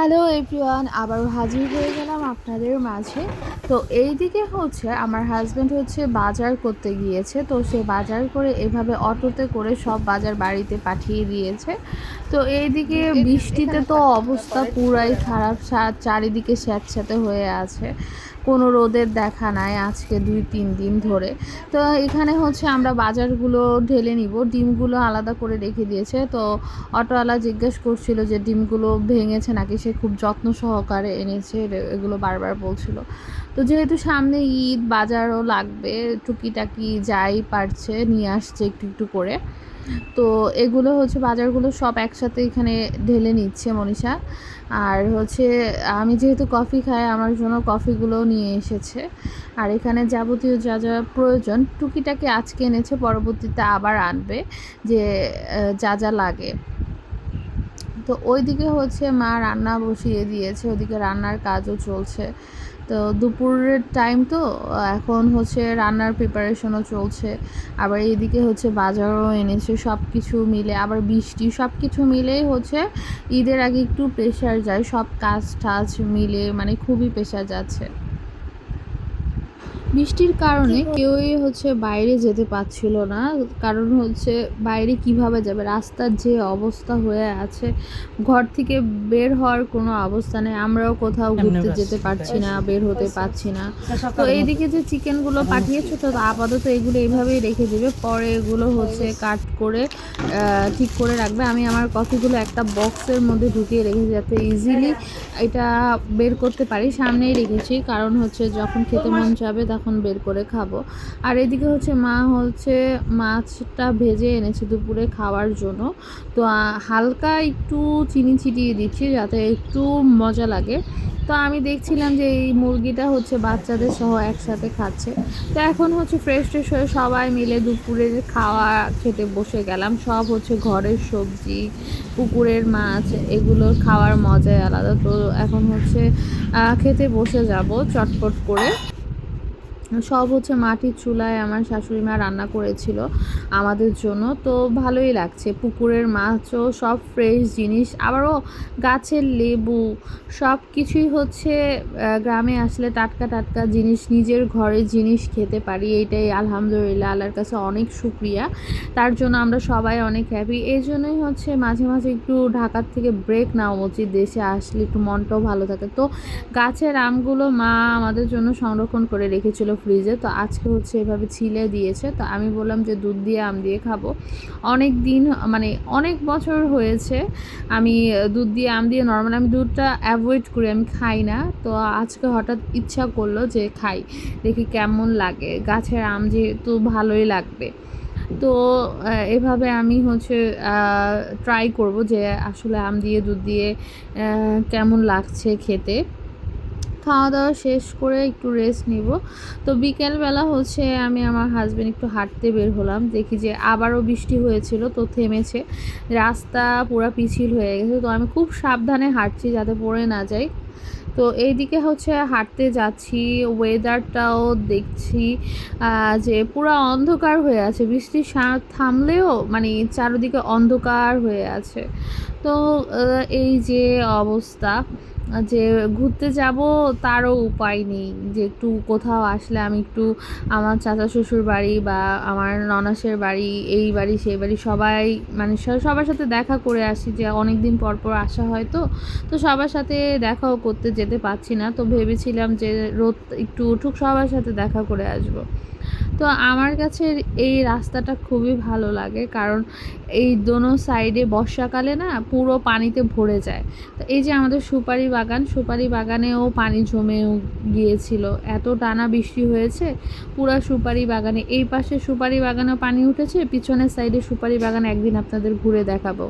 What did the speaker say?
Hello everyone, আবারও হাজির হয়ে গেলাম আপনাদের মাঝে। তো এই দিকে হচ্ছে আমার হাজব্যান্ড হচ্ছে বাজার করতে গিয়েছে, তো সে বাজার করে এভাবে অটোতে করে সব বাজার বাড়িতে পাঠিয়ে দিয়েছে। তো এইদিকে বৃষ্টিতে তো অবস্থা পুরাই খারাপ চারিদিকে স্যাঁতস্যাঁতে হয়ে আছে। কোনো রোদের দেখা নাই আজকে দুই, তিন দিন ধরে। তো এখানে হচ্ছে আমরা বাজারগুলো ঢেলে নিব, ডিমগুলো আলাদা করে রেখে দিয়েছে। তো অটোওয়ালা জিজ্ঞেস করছিল যে ডিমগুলো ভেঙেছে নাকি, সে খুব যত্ন সহকারে এনেছে এগুলো বারবার বলছিল। তো যেহেতু সামনে ঈদ, বাজারও লাগবে, টুকিটাকি যাই পারছে, নিয়ে আসছে একটু একটু করে। তো এগুলো হচ্ছে বাজারগুলো সব একসাথে এখানে ঢেলে নিচ্ছে মনীষা। আর হচ্ছে, আমি যেহেতু কফি খাই, আমার জন্য কফিগুলো নিয়ে এসেছে। আর এখানে যাবতীয় যা যা প্রয়োজন, টুকিটাকি আজকে এনেছে, পরবর্তীতে আবার আনবে, যে যা যা লাগে। তো ওইদিকে হচ্ছে মা রান্না বসিয়ে দিয়েছে, ওইদিকে রান্নার কাজও চলছে। তো দুপুরের টাইম তো, এখন হচ্ছে রান্নার প্রিপারেশনও চলছে। আবার এইদিকে হচ্ছে বাজারও এনেছে সব কিছু মিলে, আবার বৃষ্টি সব কিছু মিলেই হচ্ছে ঈদের আগে একটু প্রেশার যায়, সব কাজ টাজ মিলে মানে খুবই প্রেশার যাচ্ছে। বৃষ্টির কারণে কেউই হচ্ছে বাইরে যেতে পারছিল না। কারণ হচ্ছে বাইরে কীভাবে যাবে? রাস্তার যে অবস্থা হয়ে আছে ঘর থেকে বের হওয়ার কোনো অবস্থা নেই। আমরাও কোথাও ঘুরতে যেতে পারছি না বের হতে পারছি না। তো এইদিকে যে চিকেনগুলো পাঠিয়েছো তো আপাতত এগুলো এইভাবেই রেখে দেবে। পরে এগুলো হচ্ছে কাট করে ঠিক করে রাখবে। আমি আমার কফিগুলো একটা বক্সের মধ্যে ঢুকিয়ে রেখেছি যাতে ইজিলি এটা বের করতে পারি। সামনেই রেখেছি কারণ হচ্ছে যখন খেতে মন যাবে তখন বের করে খাব। আর এদিকে হচ্ছে মা হচ্ছে মাছটা ভেজে এনেছে দুপুরে খাওয়ার জন্য। তো হালকা একটু চিনি ছিটিয়ে দিচ্ছি যাতে একটু মজা লাগে। তো আমি দেখছিলাম যে এই মুরগিটা হচ্ছে বাচ্চাদের সহ একসাথে খাচ্ছে। তো এখন হচ্ছে ফ্রেশ ট্রেশ হয়ে সবাই মিলে দুপুরে খাওয়া খেতে বসে গেলাম। সব হচ্ছে ঘরের সবজি, পুকুরের মাছ এগুলোর খাওয়ার মজাই আলাদা। তো এখন হচ্ছে খেতে বসে যাব চটপট করে। সব হচ্ছে মাটির চুলায় আমার শাশুড়ি মা রান্না করেছিল আমাদের জন্য। তো ভালোই লাগছে। পুকুরের মাছও সব ফ্রেশ জিনিস। আবারও গাছের লেবু, সব কিছুই হচ্ছে গ্রামে আসলে টাটকা টাটকা জিনিস, নিজের ঘরের জিনিস খেতে পারি এইটাই আলহামদুলিল্লাহ, আল্লাহর কাছে অনেক শুক্রিয়া। তার জন্য আমরা সবাই অনেক হ্যাপি এই জন্যই হচ্ছে মাঝে মাঝে একটু ঢাকার থেকে ব্রেক নেওয়া উচিত, দেশে আসলে একটু মনটাও ভালো থাকে। তো গাছের আমগুলো মা আমাদের জন্য সংরক্ষণ করে রেখেছিল ফ্রিজে। তো আজকে হচ্ছে এভাবে ছিলে দিয়েছে। তো আমি বললাম যে দুধ দিয়ে আম দিয়ে খাব। অনেক দিন মানে অনেক বছর হয়েছে আমি দুধ দিয়ে, আম দিয়ে নর্মাল আমি দুধটা অ্যাভয়েড করি, আমি খাই না। তো আজকে হঠাৎ ইচ্ছা করল যে খাই, দেখি কেমন লাগে। গাছের আম যেহেতু ভালোই লাগবে। তো এভাবে আমি হচ্ছে ট্রাই করব যে আসলে আম দিয়ে, দুধ দিয়ে কেমন লাগছে খেতে। খাওয়া দাওয়া শেষ করে একটু রেস্ট নিব। তো বিকেলবেলা হচ্ছে আমি আমার হাজব্যান্ড একটু হাঁটতে বের হলাম। দেখি যে আবারও বৃষ্টি হয়েছিল, তো থেমেছে। রাস্তা পুরা পিছিল হয়ে গেছে। তো আমি খুব সাবধানে হাঁটছি যাতে পড়ে না যাই। তো এইদিকে হচ্ছে হাঁটতে যাচ্ছি ওয়েদারটাও দেখছি যে পুরো অন্ধকার হয়ে আছে, বৃষ্টি থামলেও মানে চারিদিকে অন্ধকার হয়ে আছে। তো এই যে অবস্থা, যে ঘুরতে যাব তারও উপায় নেই, যে একটু কোথাও আসলে আমি একটু আমার চাচা শ্বশুর বাড়ি বা আমার ননাসের বাড়ি, এই বাড়ি, সেই বাড়ি সবাই মানে সবার সাথে দেখা করে আসি, যে অনেক দিন পর পর আসা হয় তো তো সবার সাথে দেখাও করতে যেতে পারছি না, তো ভেবেছিলাম যে রোদ একটু উঠুক, সবার সাথে দেখা করে আসব। তো আমার কাছে এই রাস্তাটা খুবই ভালো লাগে, কারণ এই দোনো সাইডে বর্ষাকালে না পুরো পানিতে ভরে যায়। তো এই যে আমাদের সুপারি বাগান, সুপারি বাগানেও পানি জমে গিয়েছিল, এত টানা বৃষ্টি হয়েছে, পুরো সুপারি বাগানে, এই পাশে সুপারি বাগানেও পানি উঠেছে, পিছনের সাইডে সুপারি বাগান একদিন আপনাদের ঘুরে দেখাবো।